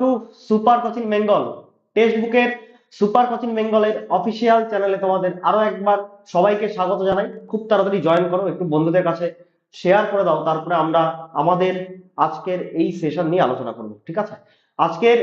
To super coaching Bengal text super coaching বেঙ্গলের official চ্যানেলে তোমাদের আরও একবার সবাইকে স্বাগত জানাই। খুব তাড়াতাড়ি জয়েন করো, একটু বন্ধুদের কাছে শেয়ার করে দাও, তারপরে আমরা আমাদের আজকের এই সেশন নিয়ে আলোচনা করব, ঠিক আছে? আজকের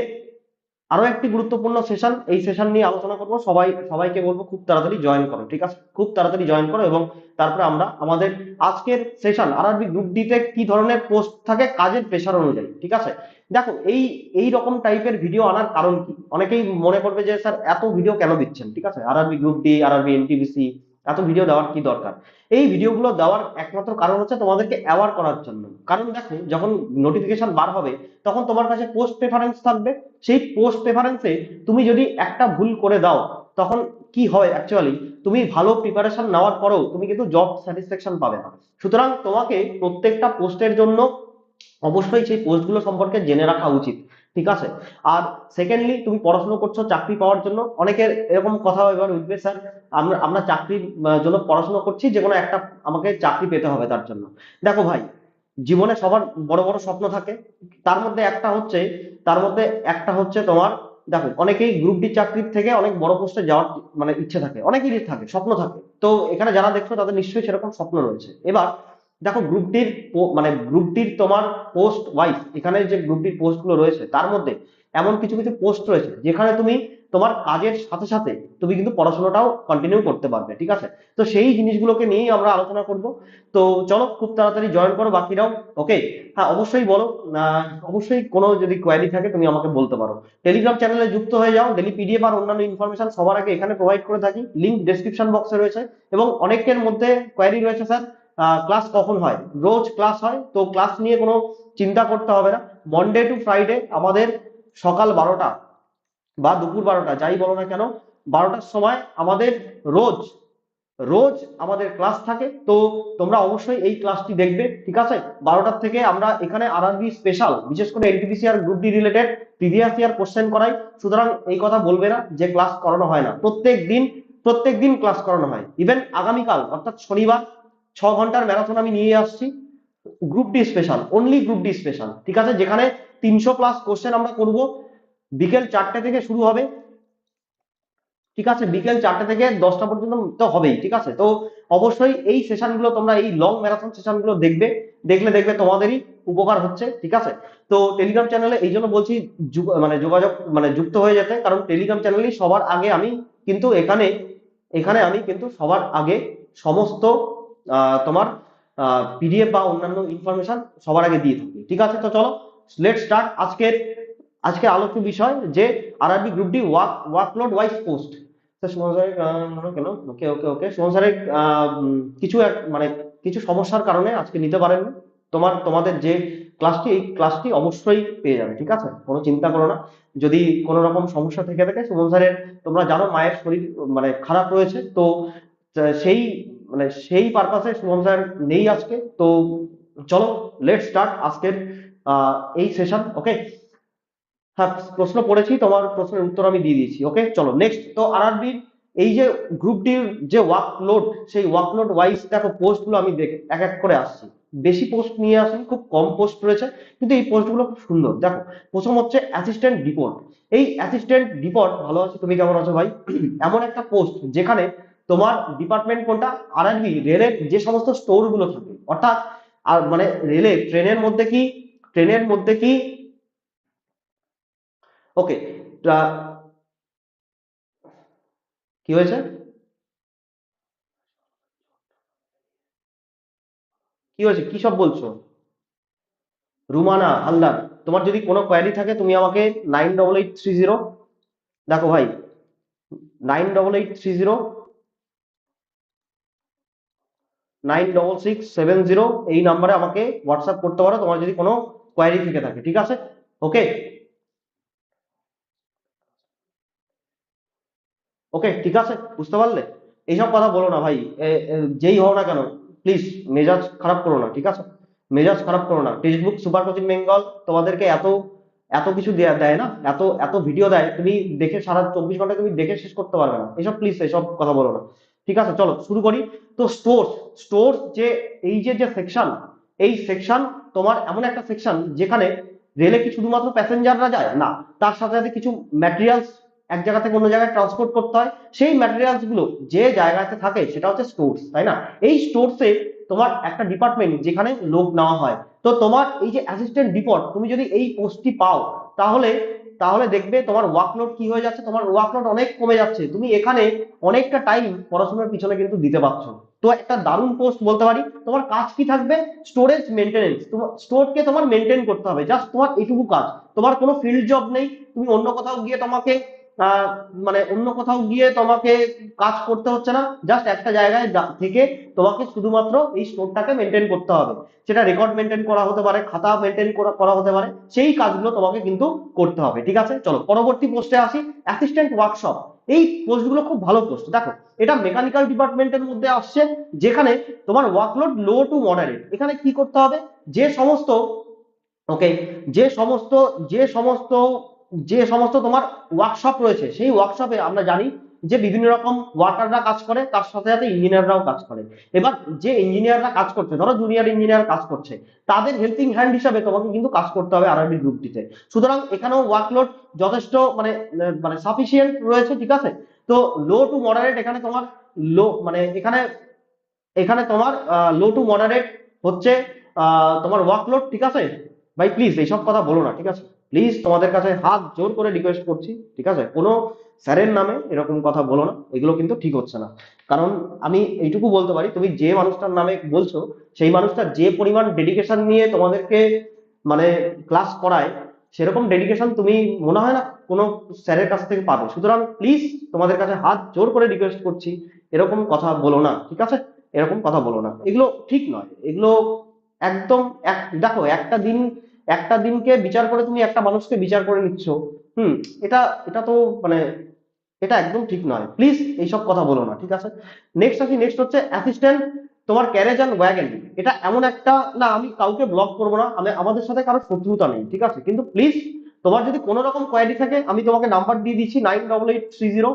আরও একটি গুরুত্বপূর্ণ সেশন এই সেশন নিয়ে আলোচনা করব। সবাই, সবাইকে বলব খুব তাড়াতাড়ি জয়েন করো, ঠিক আছে? খুব তাড়াতাড়ি জয়েন করো এবং তারপরে আমরা আমাদের আজকের সেশন আরআরবি গ্রুপ ডিতে কি ধরনের পোস্ট থাকে, কাজের প্রেশার অনুযায়ী, ঠিক আছে? দেখো, এই এই রকম টাইপের ভিডিও আনার কারণ কি? অনেকেই মনে করবে যে, স্যার, এত ভিডিও কেন দিচ্ছেন? ঠিক আছে? RRB group D RRB NTPC এত ভিডিও দেওয়ার কি দরকার? এই ভিডিওগুলো দেওয়ার একমাত্র কারণ হচ্ছে তোমাদেরকে অ্যাওয়ার করার জন্য। কারণ দেখো, যখন নোটিফিকেশন বার হবে, তখন তোমার কাছে পোস্ট প্রেফারেন্স থাকবে। সেই পোস্ট প্রেফারেন্সে তুমি যদি একটা ভুল করে দাও, তখন কি হয় অ্যাকচুয়ালি তুমি ভালো প্রিপারেশন নেওয়ার পরেও তুমি কিন্তু জব স্যাটিসফ্যাকশন পাবে না। সুতরাং তোমাকে প্রত্যেকটা পোস্টের জন্য অবশ্যই সেই পোস্টগুলো সম্পর্কে জেনে রাখা উচিত। ঠিক আছে? আর সেকেন্ডলি তুমি পড়াশোনা করছ চাকরি পাওয়ার জন্য। অনেকের এরকম কথা এবার উঠবে স্যার, আমরা আমরা চাকরির জন্য পড়াশোনা করছি, যে কোনো একটা আমাকে চাকরি পেতে হবে তার জন্য। দেখো ভাই, জীবনে সবার বড় বড় স্বপ্ন থাকে। তার মধ্যে একটা হচ্ছে, তার মধ্যে একটা হচ্ছে তোমার, দেখো, অনেকেই গ্রুপ ডি চাকরির থেকে অনেক বড় পোস্টে যাওয়ার মানে ইচ্ছে থাকে। অনেকেরই থাকে, স্বপ্ন থাকে। তো এখানে যারা দেখছ, তাদের নিশ্চয়ই সেরকম স্বপ্ন রয়েছে। এবার দেখো গ্রুপ ডির মানে গ্রুপ ডির তোমার পোস্ট ওয়াইজ এখানে যে গ্রুপ ডির পোস্টগুলো রয়েছে, তার মধ্যে এমন কিছু কিছু পোস্ট রয়েছে, যেখানে তুমি তোমার কাজের সাথে সাথে তুমি কিন্তু পড়াশোনাটাও কন্টিনিউ করতে পারবে, ঠিক আছে? তো সেই জিনিসগুলোকে নিয়েই আমরা আলোচনা করব। তো চলো খুব তাড়াতাড়ি জয়েন করো বাকিরাও ওকে হ্যাঁ অবশ্যই বলো অবশ্যই কোনো যদি কোয়ারি থাকে তুমি আমাকে বলতে পারো। টেলিগ্রাম চ্যানেলে যুক্ত হয়ে যাও ডেলি পিডিএফ আর অন্যান্য ইনফরমেশন সবার আগে এখানে প্রোভাইড করে থাকি লিঙ্ক ডেসক্রিপশন বক্সে রয়েছে, এবং অনেকের মধ্যে কোয়ারি রয়েছে স্যার ক্লাস কখন হয়? রোজ ক্লাস হয়, তো ক্লাস নিয়ে কোনো চিন্তা করতে হবে না। মন্ডে টু ফ্রাইডে আমাদের সকাল বারোটা বা দুপুর বারোটা, যাই বলো না কেন, বারোটার সময় আমাদের রোজ রোজ আমাদের ক্লাস থাকে। তো তোমরা অবশ্যই এই ক্লাসটি দেখবে, ঠিক আছে? বারোটার থেকে আমরা এখানে আরআরবি স্পেশাল বিশেষ করে এনটিপিসি আর group D related previous year question করাই। সুতরাং এই কথা বলবে না যে ক্লাস করানো হয় না। প্রত্যেক দিন প্রত্যেক দিন ক্লাস করানো হয়। ইভেন আগামীকাল, অর্থাৎ শনিবার ছ ঘণ্টার ম্যারাথন আমি নিয়ে আসছি। Group D special only group D special ঠিক আছে? যেখানে তিনশো প্লাস কোশ্চেন আমরা করব। বিকেল চারটে থেকে শুরু হবে। ঠিক আছে? বিকেল চারটে থেকে দশটা পর্যন্ত তো হবেই, ঠিক আছে? তো অবশ্যই এই সেশনগুলো তোমরা, এই লং ম্যারাথন সেশনগুলো দেখবে। দেখলে দেখবে তোমাদেরই উপকার হচ্ছে, ঠিক আছে? তো টেলিগ্রাম চ্যানেলে এই জন্য বলছি মানে যোগাযোগ মানে যুক্ত হয়ে যেতে। কারণ টেলিগ্রাম চ্যানেলেই সবার আগে আমি কিন্তু এখানে এখানে আমি কিন্তু সবার আগে সমস্ত তোমার পিডিএফ বা অন্যান্য ইনফরমেশন সবার আগে দিয়ে থাকি ঠিক আছে? তো চলো লেট স্টার্ট আজকের আজকে আলোচ্য বিষয় যে RRB group D work workload wise post Suman স্যারের কেন? ওকে ওকে ওকে। সুমন স্যারের কিছু এক মানে কিছু সমস্যার কারণে আজকে নিতে পারেন তোমার, তোমাদের যে ক্লাসটি এই ক্লাসটি অবশ্যই পেয়ে যাবে, ঠিক আছে? কোনো চিন্তা করো না। যদি কোনো রকম সমস্যা থেকে থাকে, সুমন স্যারের, তোমরা জানো মায়ের শরীর মানে খারাপ রয়েছে, তো সেই মানে সেই পারপাসে সুমন স্যার নেই আজকে। তো চলো লেট স্টার্ট আজকের এই সেশন ওকে হ্যাঁ প্রশ্ন পড়েছি, তোমার প্রশ্নের উত্তর আমি দিয়ে দিয়েছি ওকে চলো নেক্সট তো আরআরবির এই যে গ্রুপ ডির যে ওয়ার্কলোড সেই ওয়ার্কলোড ওয়াইজ দেখো পোস্টগুলো আমি দেখে, এক এক করে আসছি। বেশি পোস্ট নিয়ে আসি খুব কম পোস্ট রয়েছে, কিন্তু এই পোস্টগুলো খুব সুন্দর। দেখো, প্রথম হচ্ছে অ্যাসিস্ট্যান্ট ডিপোর্ট এই অ্যাসিস্ট্যান্ট ডিপোর্ট ভালো আছি, তুমি কেমন আছো ভাই? এমন একটা পোস্ট যেখানে তোমার ডিপার্টমেন্ট কোনটা? আরআরবি রেলের যে সমস্ত স্টোরগুলো থাকে। অর্থাৎ, আর মানে রেলে ট্রেনের মধ্যে কি? ট্রেনের মধ্যে কি? ওকে কি হয়েছে? কি হয়েছে? কি সব বলছো? রুমানা, হালদার, তোমার যদি কোনো কোয়ারি থাকে, তুমি আমাকে nine double eight three zero দেখো ভাই nine double eight three zero nine double six seven zero এই নাম্বারে আমাকে হোয়াটসঅ্যাপ করতে পারো। তোমার যদি কোনো কোয়ারি থেকে থাকে, ঠিক আছে? ওকে ওকে ঠিক আছে? বুঝতে পারলে? এইসব কথা বলো না ভাই। যেই হও না কেন প্লিজ মেজাজ খারাপ করো না, ঠিক আছে? মেজাজ খারাপ করো না। টেক্সটবুক সুপার কোচিং বেঙ্গল তোমাদেরকে এত এত কিছু দেয়া, দেয় না? এত এত ভিডিও দেয়। তুমি দেখে সারা চব্বিশ ঘণ্টা তুমি দেখে শেষ করতে পারবে না। এসব প্লিজ এসব কথা বলো না। ঠিক আছে, চলো শুরু করি। তো স্টোর্স স্টোর্স যে এই যে যে সেকশন এই সেকশন তোমার এমন একটা সেকশন যেখানে রেলে কি শুধুমাত্র প্যাসেঞ্জাররা যায়? না, তার সাথে সাথে কিছু ম্যাটেরিয়ালস এক জায়গা থেকে অন্য জায়গায় ট্রান্সপোর্ট করতে হয়। সেই ম্যাটেরিয়ালসগুলো যে জায়গাতে থাকে সেটা হচ্ছে স্টোর্স তাই না? এই স্টোর্সে তোমার একটা ডিপার্টমেন্ট যেখানে লোক নেওয়া হয়। তো তোমার এই যে অ্যাসিস্ট্যান্ট ডিপোর্ট তুমি যদি এই পোস্টটি পাও, তাহলে তাহলে দেখবে তোমার ওয়ার্কলোড কি হয়ে যাচ্ছে? তোমার ওয়ার্কলোড অনেক কমে যাচ্ছে। তুমি এখানে অনেকটা টাইম পড়াশোনার পিছনে কিন্তু দিতে পারছ। তো একটা দারুণ পোস্ট বলতে পারি, তোমার কাজ কি থাকবে? স্টোরেজ মেনটেনেন্স তোমার স্টোরকে তোমার মেনটেন করতে হবে। জাস্ট তোমার এটুকু কাজ। তোমার কোনো ফিল্ড জব নেই। তুমি অন্য কোথাও গিয়ে তোমাকে মানে অন্য কোথাও গিয়ে তোমাকে কাজ করতে হচ্ছে না। জাস্ট একটা জায়গায় থেকে তোমাকে শুধুমাত্র এই স্টোরটাকে মেনটেন করতে হবে। সেটা রেকর্ড মেনটেন করা হতে পারে, খাতা মেনটেন করা হতে পারে, সেই কাজগুলো তোমাকে কিন্তু করতে হবে, ঠিক আছে? চলো, পরবর্তী পোস্টে আসি অ্যাসিস্ট্যান্ট ওয়ার্কশপ এই পোস্টগুলো খুব ভালো পোস্ট দেখো, এটা মেকানিক্যাল ডিপার্টমেন্টের মধ্যে আসছে, যেখানে তোমার ওয়ার্কলোড লো টু মডারেট এখানে কি করতে হবে? যে সমস্ত ওকে যে সমস্ত যে সমস্ত যে সমস্ত তোমার ওয়ার্কশপ রয়েছে, সেই ওয়ার্কশপে আমরা জানি যে বিভিন্ন রকম ওয়ার্কাররা কাজ করে, তার সাথে সাথে ইঞ্জিনিয়াররাও কাজ করে। এবার যে ইঞ্জিনিয়াররা কাজ করছে, ধরো জুনিয়র ইঞ্জিনিয়ার কাজ করছে, তাদের হেল্পিং হ্যান্ড হিসাবে তোমাকে কিন্তু কাজ করতে হবে আরআরবি গ্রুপটিতে সুতরাং এখানেও ওয়ার্কলোড যথেষ্ট মানে মানে সাফিসিয়েন্ট রয়েছে, ঠিক আছে? তো লো টু মডারেট এখানে তোমার লো মানে এখানে এখানে তোমার লো টু মডারেট হচ্ছে তোমার ওয়ার্কলোড ঠিক আছে? ভাই প্লিজ এইসব কথা বলো না, ঠিক আছে? প্লিজ তোমাদের কাছে হাত জোর করে রিকোয়েস্ট করছি, ঠিক আছে? কোনো স্যারের নামে এরকম কথা বলো না, এগুলো কিন্তু ঠিক হচ্ছে না। কারণ আমি এইটুকু বলতে পারি, তুমি যে মানুষটার নামে বলছো, সেই মানুষটা যে পরিমাণ ডেডিকেশন নিয়ে তোমাদেরকে মানে ক্লাস করায়, সেরকম ডেডিকেশন তুমি, মনে হয় না কোনো স্যারের কাছ থেকে পাবে। সুতরাং প্লিজ তোমাদের কাছে হাত জোর করে রিকোয়েস্ট করছি, এরকম কথা বলো না, ঠিক আছে? এরকম কথা বলো না। এগুলো ঠিক নয়, এগুলো একদম এক, দেখো, একটা দিন একটা দিনকে বিচার করে তুমি একটা মানুষকে বিচার করে নিচ্ছ, হুম, এটা এটা তো মানে এটা একদম ঠিক নয়। প্লিজ এইসব কথা বলো না, ঠিক আছে? নেক্সট আসি নেক্সট হচ্ছে অ্যাসিস্ট্যান্ট তোমার ক্যারেজ অ্যান্ড ওয়াগন এটা এমন একটা, না, আমি কাউকে ব্লক করব না, আমি, আমাদের সাথে কারও শত্রুতা নেই, ঠিক আছে? কিন্তু প্লিজ তোমার যদি কোনো রকম কোয়ারি থাকে, আমি তোমাকে নাম্বার দিয়ে দিচ্ছি nine double eight three zero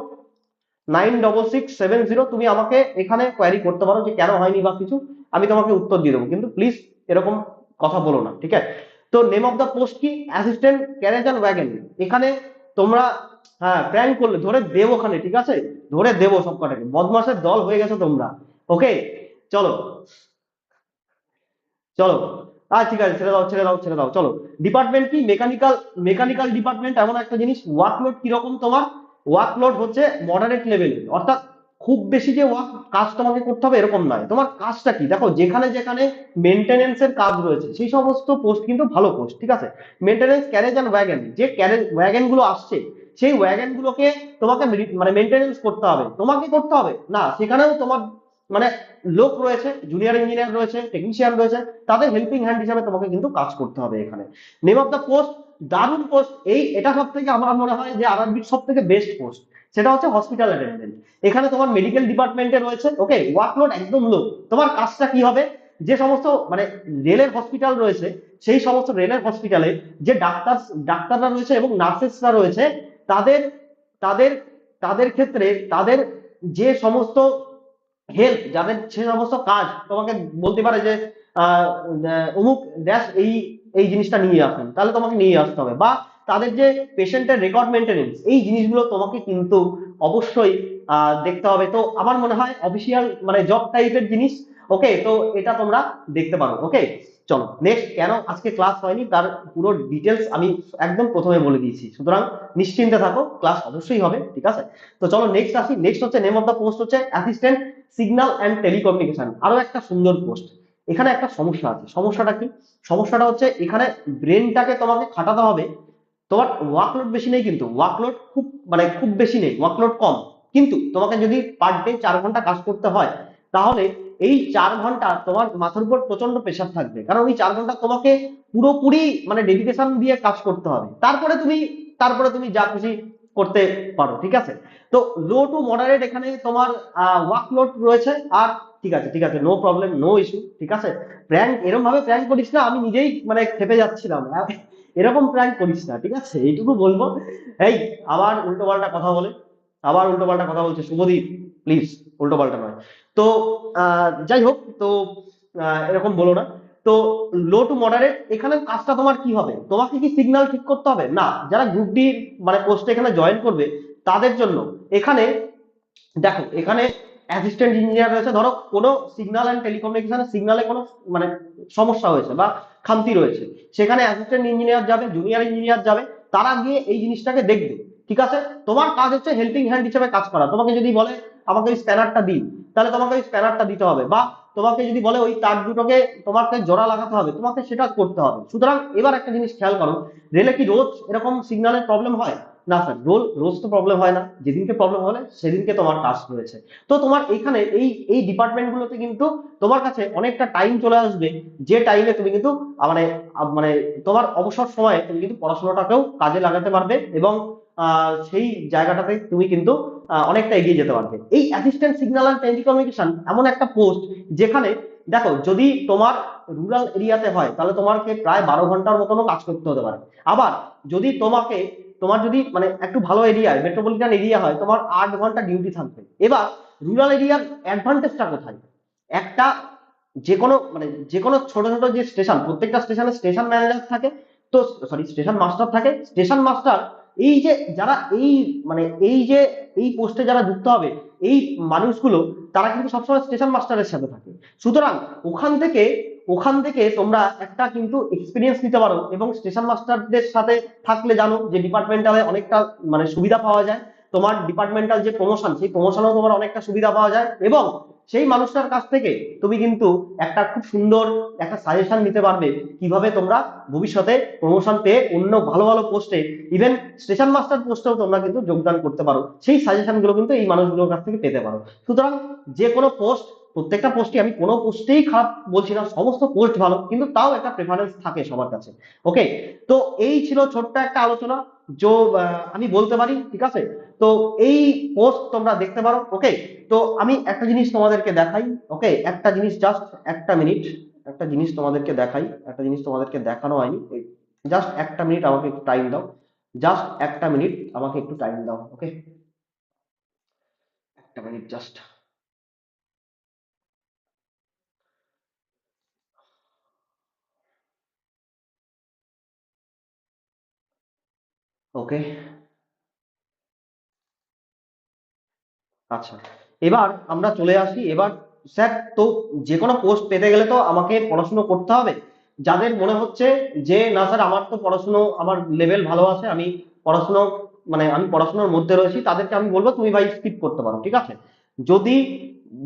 nine double six seven zero তুমি আমাকে এখানে কোয়ারি করতে পারো যে কেন হয়নি বা কিছু, আমি তোমাকে উত্তর দিয়ে দেবো। কিন্তু প্লিজ এরকম কথা বলো না, ঠিক আছে? তো নেম অফ দ্য পোস্ট কি? অ্যাসিস্ট্যান্ট ক্যারেজ অ্যান্ড ওয়াগন এখানে তোমরা হ্যাঁ প্র্যাঙ্ক করলে, ধরে দেবো ওখানে, ঠিক আছে? ধরে দেবো সব কটাকে বদমাসের দল হয়ে গেছো তোমরা। ওকে চলো। চলো। আচ্ছা ঠিক আছে, ছেড়ে দাও ছেড়ে দাও ছেড়ে দাও। চলো। ডিপার্টমেন্ট কি? মেকানিক্যাল মেকানিক্যাল ডিপার্টমেন্ট এমন একটা জিনিস। ওয়ার্কলোড কীরকম তোমার? ওয়ার্কলোড হচ্ছে মডারেট লেভেল অর্থাৎ খুব বেশি যে ওয়ার্ক কাজ তোমাকে করতে হবে এরকম নয়। তোমার কাজটা কি? দেখো, যেখানে যেখানে মেনটেনেন্সের কাজ রয়েছে, সেই সমস্ত পোস্ট কিন্তু ভালো পোস্ট ঠিক আছে? মেনটেনেন্স ক্যারেজ অ্যান্ড ওয়াগন যে ক্যারেজ ওয়াগনগুলো আসছে, সেই ওয়াগন গুলোকে তোমাকে মানে মেনটেনেন্স করতে হবে। তোমাকে করতে হবে? না, সেখানেও তোমার মানে লোক রয়েছে জুনিয়র ইঞ্জিনিয়ার রয়েছে টেকনিশিয়ান রয়েছে, তাদের হেল্পিং হ্যান্ড হিসাবে তোমাকে কিন্তু কাজ করতে হবে এখানে। নেম অফ দ্য পোস্ট দারুণ পোস্ট এই, এটা সব থেকে আমার মনে হয় যে আরআরবির সব থেকে বেস্ট পোস্ট সেটা হচ্ছে হসপিটাল অ্যাটেন্ডেন্ট এখানে তোমার মেডিকেল ডিপার্টমেন্টে রয়েছে ওকে ওয়ার্কলোড একদম লো তোমার কাজটা কি হবে? যে সমস্ত মানে রেলের হসপিটাল রয়েছে, সেই সমস্ত রেলের হসপিটালে যে ডাক্তার ডাক্তাররা রয়েছে এবং নার্সেসরা রয়েছে, তাদের তাদের তাদের ক্ষেত্রে তাদের যে সমস্ত হেল্প যাদের সে সমস্ত কাজ, তোমাকে বলতে পারে যে অমুক ড্যাশ এই এই জিনিসটা নিয়ে আসেন। তাহলে তোমাকে নিয়ে আসতে হবে। বা তাদের যে পেশেন্টের রেকর্ড মেনটেনেন্স এই জিনিসগুলো তোমাকে কিন্তু অবশ্যই দেখতে হবে। তো আমার মনে হয় অফিসিয়াল মানে জব টাইপের জিনিস ওকে তো এটা তোমরা দেখতে পারো ওকে চলো নেক্সট কেন আজকে ক্লাস হয়নি? তার পুরো ডিটেলস আমি একদম প্রথমে বলে দিয়েছি। সুতরাং নিশ্চিন্তে থাকো ক্লাস অবশ্যই হবে, ঠিক আছে? তো চলো নেক্সট আসি। নেক্সট হচ্ছে নেম অফ দ্য পোস্ট হচ্ছে অ্যাসিস্ট্যান্ট সিগন্যাল অ্যান্ড টেলিকমিউনিকেশন আরও একটা সুন্দর পোস্ট এখানে একটা সমস্যা আছে। সমস্যাটা কি? সমস্যাটা হচ্ছে এখানে ব্রেনটাকে তোমাকে খাটাতে হবে। তোমার ওয়ার্কলোড বেশি নেই কিন্তু। ওয়ার্কলোড খুব মানে খুব বেশি নেই। ওয়ার্কলোড কম। কিন্তু তোমাকে যদি পার ডে চার ঘণ্টা কাজ করতে হয়, তাহলে এই চার ঘণ্টা তোমার মাথার উপর প্রচণ্ড প্রেশার থাকবে। কারণ ওই চার ঘণ্টা তোমাকে পুরোপুরি মানে ডেডিকেশন দিয়ে কাজ করতে হবে। তারপরে তুমি তারপরে তুমি যা খুশি করতে পারো ঠিক আছে? তো লো টু মডারেট এখানে তোমার ওয়ার্কলোড রয়েছে আর ঠিক আছে ঠিক আছে নো প্রবলেম নো ইস্যু ঠিক আছে? প্র্যাঙ্ক এরকম ভাবে প্র্যাঙ্ক করিস না আমি নিজেই মানে খেপে যাচ্ছিলাম আহ, এরকম প্র্যাঙ্ক করিস না ঠিক আছে? এইটুকু বলব। এই আবার উল্টো পাল্টা কথা বলে আবার উল্টো পাল্টা কথা বলছে শুভদীপ প্লিজ উল্টো পাল্টা নয়। তো যাই হোক তো এরকম বলো না। তো লো টু মডারেট এখানে কাজটা তোমার কি হবে? তোমাকে কি সিগন্যাল ঠিক করতে হবে? না, যারা গ্রুপ ডি মানে পোস্টে এখানে জয়েন করবে, তাদের জন্য। এখানে, দেখো, এখানে অ্যাসিস্ট্যান্ট ইঞ্জিনিয়ার রয়েছে। ধরো, কোনো সিগন্যাল অ্যান্ড টেলিকমিউনিকেশনে সিগন্যালে কোনো মানে সমস্যা হয়েছে বা খামতি রয়েছে। সেখানে অ্যাসিস্ট্যান্ট ইঞ্জিনিয়ার যাবে জুনিয়র ইঞ্জিনিয়ার যাবে, তারা গিয়ে এই জিনিসটাকে দেখবে। ঠিক আছে? তোমার কাজ হচ্ছে হেল্পিং হ্যান্ড হিসেবে কাজ করা। তোমাকে যদি বলে, আমাকে ওই স্প্যানারটা দিন, তাহলে তোমাকে ওই স্প্যানারটা দিতে হবে। বা তোমাকে যদি বলে ওই তার দুটোকে তোমাকে জোড়া লাগাতে হবে, তোমাকে সেটা করতে হবে। সুতরাং এবার একটা জিনিস খেয়াল করো, রেলে কি রোজ এরকম সিগন্যালের প্রবলেম হয়? না স্যার রোল রোজ তো প্রবলেম হয় না। যেদিনকে প্রবলেম হলে সেদিনকে তোমার কাজ রয়েছে। তো তোমার এখানে এই এই ডিপার্টমেন্টগুলোতে কিন্তু তোমার কাছে অনেকটা টাইম চলে আসবে, যে টাইমে তুমি কিন্তু মানে মানে তোমার অবসর সময়ে তুমি কিন্তু পড়াশোনাটাকেও কাজে লাগাতে পারবে এবং সেই জায়গাটাতে তুমি কিন্তু অনেকটা এগিয়ে যেতে পারবে। এই অ্যাসিস্ট্যান্ট সিগন্যাল অ্যান্ড টেলিকমিউনিকেশন এমন একটা পোস্ট যেখানে, দেখো, যদি তোমার রুরাল এরিয়াতে হয়, তাহলে তোমাকে প্রায় বারো ঘণ্টার মতনও কাজ করতে হতে পারে। আবার, যদি তোমাকে, তোমার যদি মানে একটু ভালো এরিয়ায় মেট্রোপলিটন এরিয়া হয়, তোমার আট ঘণ্টা ডিউটি থাকবে। এবার রুরাল এরিয়ার অ্যাডভান্টেজটা কোথায়? একটা যে কোনো মানে যে কোনো ছোট ছোট যে স্টেশন প্রত্যেকটা স্টেশনে স্টেশন ম্যানেজার থাকে, তো সরি স্টেশন মাস্টার থাকে। স্টেশন মাস্টার এই যে যারা এই মানে এই যে এই পোস্টে যারা যুক্ত হবে, এই মানুষগুলো, তারা কিন্তু সবসময় স্টেশন মাস্টারের সাথে থাকে। সুতরাং ওখান থেকে ওখান থেকে তোমরা একটা কিন্তু এক্সপিরিয়েন্স নিতে পারো এবং স্টেশন মাস্টারদের সাথে থাকলে জানো যে ডিপার্টমেন্টালে অনেকটা মানে সুবিধা পাওয়া যায়। তোমার ডিপার্টমেন্টাল যে প্রমোশন সেই প্রমোশনেও তোমার অনেকটা সুবিধা পাওয়া যায় এবং সেই মানুষটার কাছ থেকে তুমি কিন্তু একটা খুব সুন্দর একটা সাজেশন নিতে পারবে কীভাবে তোমরা ভবিষ্যতে প্রমোশন পেয়ে অন্য ভালো ভালো পোস্টে ইভেন স্টেশন মাস্টার পোস্টেও তোমরা কিন্তু যোগদান করতে পারো। সেই সাজেশনগুলো কিন্তু এই মানুষগুলোর কাছ থেকে পেতে পারো। সুতরাং যে কোনো পোস্ট প্রত্যেকটা পোস্টই আমি কোনো পোস্টেই খারাপ বলছি না, সমস্ত পোস্ট ভালো, কিন্তু তাও একটা প্রেফারেন্স থাকে সবার কাছে। ওকে তো এই ছিল ছোট্ট একটা আলোচনা। যে আমি বলতে পারি, ঠিক আছে? তো এই পোস্ট তোমরা দেখতে পারো ওকে তো আমি একটা জিনিস তোমাদেরকে দেখাই ওকে একটা জিনিস জাস্ট একটা মিনিট একটা জিনিস তোমাদেরকে দেখাই, একটা জিনিস তোমাদেরকে দেখানো হয়নি। জাস্ট একটা মিনিট আমাকে একটু টাইম দাও। জাস্ট একটা মিনিট আমাকে একটু টাইম দাও ওকে একটা মিনিট জাস্ট ওকে। আচ্ছা এবার আমরা চলে আসি। এবার স্যার, তো যে কোনো পোস্ট পেতে গেলে তো আমাকে পড়াশুনো করতে হবে। যাদের মনে হচ্ছে যে, না স্যার, আমার তো পড়াশুনো, আমার লেভেল ভালো আছে, আমি পড়াশুনো মানে আমি পড়াশোনার মধ্যে রয়েছি, তাদেরকে আমি বলব তুমি ভাই স্কিপ করতে পারো, ঠিক আছে? যদি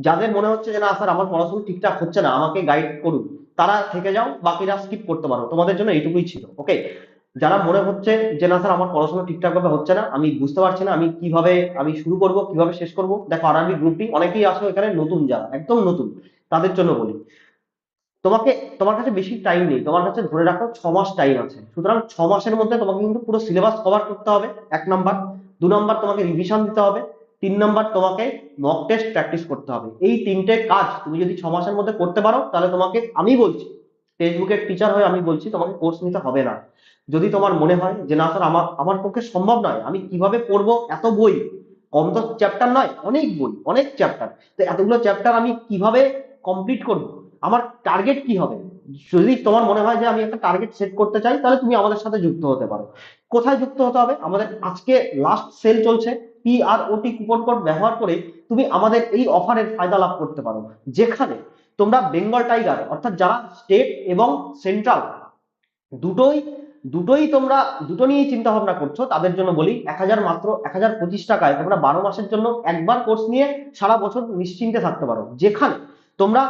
যাদের মনে হচ্ছে যে, না স্যার, আমার পড়াশোনা ঠিকঠাক হচ্ছে না, আমাকে গাইড করুন, তারা থেকে যাও, বাকিরা স্কিপ করতে পারো। তোমাদের জন্য এইটুকুই ছিল ওকে যারা মনে হচ্ছে যে, না স্যার, আমার পড়াশোনা ঠিকঠাক ভাবে হচ্ছে না, আমি বুঝতে পারছি না, আমি কীভাবে, আমি শুরু করব, কীভাবে শেষ করব। দেখো আরআরবি গ্রুপটি অনেকেই আসো এখানে, নতুন যারা, একদম নতুন, তাদের জন্য বলি। তোমাকে, তোমার কাছে বেশি টাইম নেই, তোমার কাছে ধরে রাখো ছ মাস টাইম আছে। সুতরাং ছ মাসের মধ্যে তোমাকে কিন্তু পুরো সিলেবাস কভার করতে হবে, এক নাম্বার দু নাম্বার তোমাকে রিভিশন দিতে হবে, তিন নাম্বার তোমাকে মক টেস্ট প্র্যাকটিস করতে হবে। এই তিনটে কাজ তুমি যদি ছ মাসের মধ্যে করতে পারো, তাহলে তোমাকে আমি বলছি ফেসবুকের টিচার হয়ে আমি বলছি, তোমাকে কোর্স নিতে হবে না। যদি তোমার মনে হয় যে না স্যার, আমার আমার পক্ষে সম্ভব নয়, আমি কীভাবে পড়ব? এত বই, কম তো চ্যাপ্টার নয়, অনেক বই, অনেক চ্যাপ্টার তো এতগুলো চ্যাপ্টার আমি কীভাবে কমপ্লিট করব? আমার টার্গেট কি হবে? যদি তোমার মনে হয় যে আমি একটা টার্গেট সেট করতে চাই, তাহলে তুমি আমাদের সাথে যুক্ত হতে পারো। কোথায় যুক্ত হতে হবে? আমাদের আজকে লাস্ট সেল চলছে P R O T coupon code ব্যবহার করে তুমি আমাদের এই অফারের ফায়দা লাভ করতে পারো। যেখানে তোমরা বেঙ্গল টাইগার অর্থাৎ যারা স্টেট এবং সেন্ট্রাল দুটোই দুটোই তোমরা, দুটো নিয়েই চিন্তা ভাবনা করছ, তাদের জন্য বলি, এক হাজার মাত্র এক হাজার পঁচিশ টাকায় তোমরা বারো মাসের জন্য একবার কোর্স নিয়ে সারা বছর নিশ্চিন্তে থাকতে পারো। যেখানে তোমরা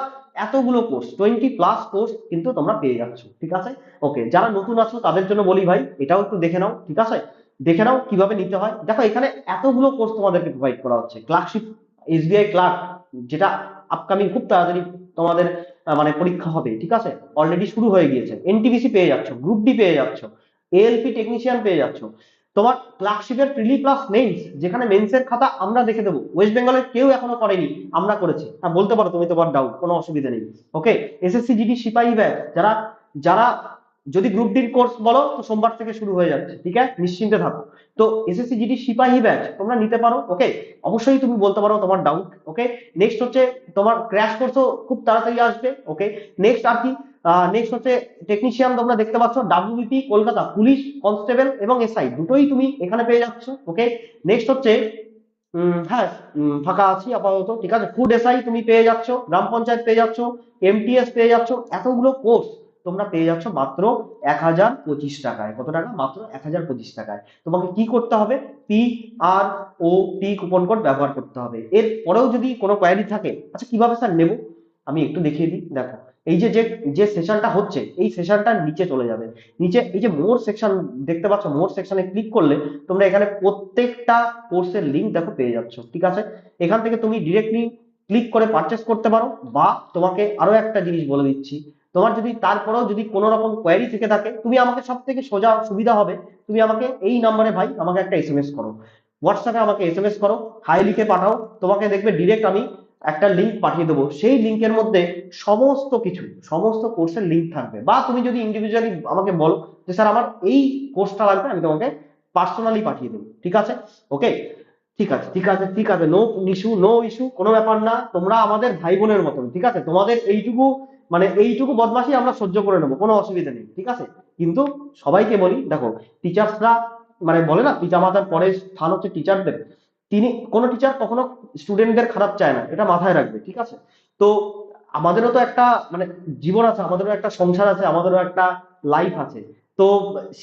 এতগুলো কোর্স টোয়েন্টি প্লাস কোর্স কিন্তু তোমরা পেয়ে যাচ্ছ, ঠিক আছে? ওকে যারা নতুন আছো, তাদের জন্য বলি ভাই, এটাও একটু দেখে নাও, ঠিক আছে? দেখে নাও কীভাবে নিতে হয়। দেখো, এখানে এতগুলো কোর্স তোমাদেরকে প্রোভাইড করা হচ্ছে। ক্লার্কশিপ এসবিআই ক্লার্ক যেটা আপকামিং খুব তাড়াতাড়ি তোমাদের মানে পরীক্ষা হবে, ঠিক আছে? অলরেডি শুরু হয়ে গিয়েছে। এনটিপিসি পেয়ে যাচ্ছ গ্রুপ ডি পেয়ে যাচ্ছ এএলপি টেকনিশিয়ান পেয়ে যাচ্ছ। তোমার ক্লার্কশিপের প্রিলি প্লাস মেইনস যেখানে মেন্সের খাতা আমরা দেখে দেবো। ওয়েস্ট বেঙ্গলের কেউ এখনও করেনি, আমরা করেছি। হ্যাঁ বলতে পারো তুমি তোমার ডাউট কোনো অসুবিধা নেই। ওকে এসএসসি জিডি সিপাহী ব্যাচ যারা যারা যদি গ্রুপ ডির কোর্স বলো, তো সোমবার থেকে শুরু হয়ে যাচ্ছে ঠিক আছে? নিশ্চিন্তে থাকো। তো এসএসসি জিডি সিপাহী ব্যাচ তোমরা নিতে পারো ওকে অবশ্যই তুমি বলতে পারো তোমার ডাউট ওকে নেক্সট হচ্ছে তোমার ক্র্যাশ কোর্সও খুব তাড়াতাড়ি আসবে ওকে নেক্সট আর কি? নেক্সট হচ্ছে টেকনিশিয়ান তোমরা দেখতে পাচ্ছ ডাব্লিউবিপি কলকাতা পুলিশ কনস্টেবল এবং এসআই দুটোই তুমি এখানে পেয়ে যাচ্ছ ওকে নেক্সট হচ্ছে হ্যাঁ ফাঁকা আছি আপাতত, ঠিক আছে? ফুড এসআই তুমি পেয়ে যাচ্ছ, গ্রাম পঞ্চায়েত পেয়ে যাচ্ছ এমটিএস পেয়ে যাচ্ছ, এতগুলো কোর্স তোমরা পেয়ে যাচ্ছ মাত্র এক হাজার পঁচিশ টাকায়। কত টাকা? মাত্র এক হাজার পঁচিশ টাকায়। তোমাকে কি করতে হবে? P R O T coupon code ব্যবহার করতে হবে। এর পরেও যদি কোনো কোয়ারি থাকে আচ্ছা কীভাবে স্যার নেব? আমি একটু দেখিয়ে দিই। দেখো, এই যে যে যে সেশনটা হচ্ছে, এই সেশনটা নিচে চলে যাবে। নিচে, এই যে মোর সেকশন দেখতে পাচ্ছ মোর সেকশনে ক্লিক করলে তোমরা এখানে প্রত্যেকটা কোর্সের লিঙ্ক দেখো পেয়ে যাচ্ছ, ঠিক আছে? এখান থেকে তুমি ডিরেক্টলি ক্লিক করে পারচেস করতে পারো, বা তোমাকে আরও একটা জিনিস বলে দিচ্ছি। তোমার যদি তারপরেও যদি কোনো রকম কোয়ারি থেকে থাকে, তুমি আমাকে সব থেকে সোজা সুবিধা হবে। তুমি আমাকে এই নাম্বারে ভাই আমাকে একটা এসএমএস করো। হোয়াটসঅ্যাপে আমাকে এস এম এস করো হাই লিখে পাঠাও। তোমাকে দেখবে ডিরেক্ট আমি একটা লিঙ্ক পাঠিয়ে দেবো। সেই লিঙ্কের মধ্যে সমস্ত কিছু, সমস্ত কোর্সের লিঙ্ক থাকবে। বা তুমি যদি ইন্ডিভিজুয়ালি আমাকে বলো যে, স্যার, আমার এই কোর্সটা লাগবে, আমি তোমাকে পার্সোনালি পাঠিয়ে দেবো। ঠিক আছে? ওকে ঠিক আছে ঠিক আছে ঠিক আছে। নো ইস্যু নো ইস্যু কোনো ব্যাপার না। তোমরা আমাদের ভাই বোনের মতন, ঠিক আছে? তোমাদের এইটুকু মানে এইটুকু বদমাশি আমরা সহ্য করে নেব, কোনো অসুবিধা নেই, ঠিক আছে? কিন্তু সবাইকে বলি, দেখো টিচার্সরা মানে বলে না পিতা মাতার পরে স্থান হচ্ছে টিচারদের তিনি, কোনো টিচার কখনো স্টুডেন্টদের খারাপ চায় না, এটা মাথায় রাখবে, ঠিক আছে? তো আমাদেরও তো একটা মানে জীবন আছে, আমাদেরও একটা সংসার আছে, আমাদেরও একটা লাইফ আছে। তো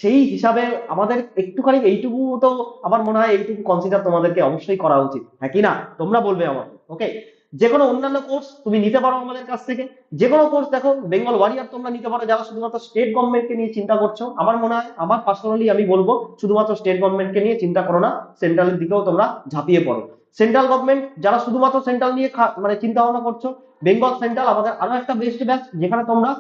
সেই হিসাবে আমাদের একটুখানি এইটুকু তো আমার মনে হয় এইটুকু কনসিডার তোমাদেরকে অবশ্যই করা উচিত হ্যাঁ কি না? তোমরা বলবে আমাকে ওকে যে কোনো অন্যান্য কোর্স তুমি নিতে পারো আমাদের কাছ থেকে। যে কোনো কোর্স দেখো বেঙ্গল ওয়ারিয়ার তোমরা নিতে পারো, যারা শুধুমাত্র স্টেট গভর্নমেন্টকে নিয়ে চিন্তা করছ। আমার মনে হয়, আমার পার্সোনালি আমি বলব, শুধুমাত্র স্টেট গভর্নমেন্টকে নিয়ে চিন্তা করো না সেন্ট্রালের দিকেও তোমরা ঝাঁপিয়ে পড়ো। সেন্ট্রাল গভর্নমেন্ট যারা শুধুমাত্র সেন্ট্রাল নিয়ে মানে চিন্তা ভাবনা করছ বেঙ্গল সেন্ট্রাল আমাদের আরও একটা বেস্ট ব্যাচ যেখানে তোমরা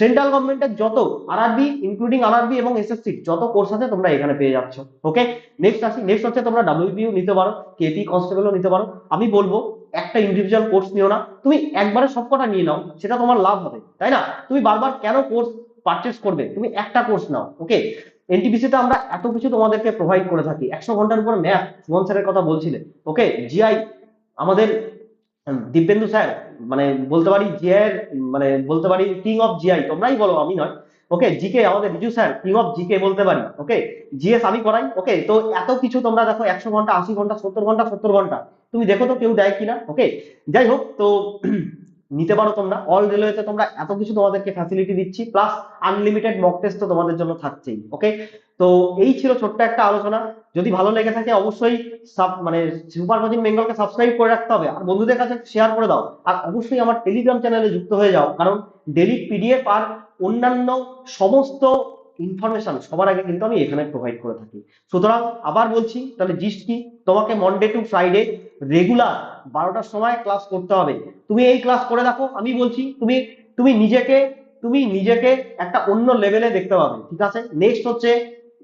সেন্ট্রাল গভর্নমেন্টের যত আরআরবি ইনক্লুডিং আরআরবি এবং এসএসসি যত কোর্স আছে তোমরা এখানে পেয়ে যাচ্ছ। ওকে নেক্সট আসি নেক্সট হচ্ছে তোমরা ডাব্লিউবিও নিতে পারো কেপি কনস্টেবলও নিতে পারো। আমি বলব একটা ইন্ডিভিজুয়াল কোর্স নিও না, তুমি একবারে সবকটা নিয়ে নাও, সেটা তোমার লাভ হবে, তাই না? তুমি বারবার কেন কোর্স পারচেস করবে? তুমি একটা কোর্স নাও ওকে এনটিপিসি তে আমরা এত কিছু তোমাদেরকে প্রোভাইড করে থাকি, একশো ঘণ্টার উপর ম্যাথ সুমন স্যারের কথা বলছিলেন ওকে জিআই আমাদের দিব্যেন্দু স্যার মানে বলতে পারি জিআই মানে বলতে পারি কিং অফ জিআই তোমরাই বলো, আমি নয়। ওকে জিকে আমাদের Biju sir king of GK বলতে পারি ওকে জিএস আমি করাই ওকে তো এত কিছু তোমরা দেখো, একশো ঘণ্টা, আশি ঘণ্টা, সত্তর ঘণ্টা সত্তর ঘণ্টা। তুমি দেখো তো কেউ দেয় কিনা ওকে যাই হোক, তো নিতে পারো তোমরা। অল রেলওয়েতে তোমরা এত কিছু তোমাদেরকে ফ্যাসিলিটি দিচ্ছি প্লাস আনলিমিটেড মক টেস্ট তো তোমাদের জন্য থাকছেই ওকে তো এই ছিল ছোট্ট একটা আলোচনা। যদি ভালো লেগে থাকে, অবশ্যই সাব মানে সুপার কোচিং বেঙ্গলকে সাবস্ক্রাইব করে রাখতে হবে, আর বন্ধুদের কাছে শেয়ার করে দাও। আর অবশ্যই আমার টেলিগ্রাম চ্যানেলে যুক্ত হয়ে যাও, কারণ ডেলি পিডিএফ আর অন্যান্য সমস্ত ইনফরমেশন সবার আগে কিন্তু আমি এখানে প্রোভাইড করে থাকি। সুতরাং আবার বলছি, তাহলে জিস্ট কি? তোমাকে মন্ডে টু ফ্রাইডে রেগুলার বারোটার সময় ক্লাস করতে হবে। তুমি এই ক্লাস করে দেখো, আমি বলছি, তুমি তুমি নিজেকে তুমি নিজেকে একটা অন্য লেভেলে দেখতে পাবে, ঠিক আছে? নেক্সট হচ্ছে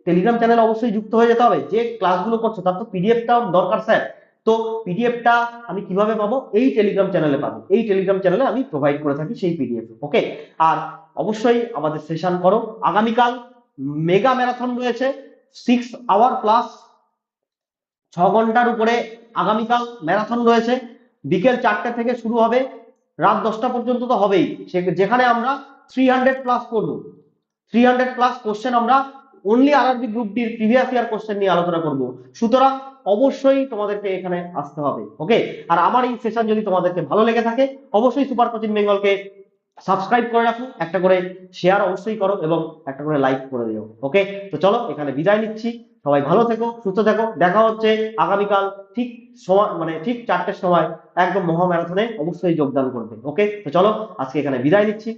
টেলিগ্রাম চ্যানেল অবশ্যই যুক্ত হয়ে যেতে হবে। যে ক্লাসগুলো করছ, তার তো পিডিএফটাও দরকার স্যার তো পিডিএফটা আমি কীভাবে পাবো? এই টেলিগ্রাম চ্যানেলে পাবো। এই টেলিগ্রাম চ্যানেলে আমি প্রোভাইড করে থাকি সেই পিডিএফ ওকে আর অবশ্যই আমাদের সেশন করো। আগামীকাল মেগা ম্যারাথন রয়েছে সিক্স আওয়ার প্লাস ছ ঘণ্টার উপরে আগামীকাল ম্যারাথন রয়েছে। বিকেল চারটে থেকে শুরু হবে, রাত দশটা পর্যন্ত তো হবেই। যেখানে আমরা থ্রি হান্ড্রেড প্লাস করব। থ্রি হান্ড্রেড প্লাস কোশ্চেন আমরা অনলি আরআরবি গ্রুপ ডির প্রিভিয়াস ইয়ার কোশ্চেন নিয়ে আলোচনা করব। সুতরাং অবশ্যই তোমাদেরকে এখানে আসতে হবে ওকে আর আমার এই সেশন যদি তোমাদেরকে ভালো লেগে থাকে, অবশ্যই সুপার কোচিং বেঙ্গলকে সাবস্ক্রাইব করে রাখো, একটা করে শেয়ার অবশ্যই করো এবং একটা করে লাইক করে দিও ওকে তো চলো, এখানে বিদায় নিচ্ছি। সবাই ভালো থেকো, সুস্থ থেকো। দেখা হচ্ছে আগামীকাল ঠিক সময় মানে ঠিক চারটের সময় একদম মহা ম্যারাথনে অবশ্যই যোগদান করবে ওকে তো চলো, আজকে এখানে বিদায় নিচ্ছি।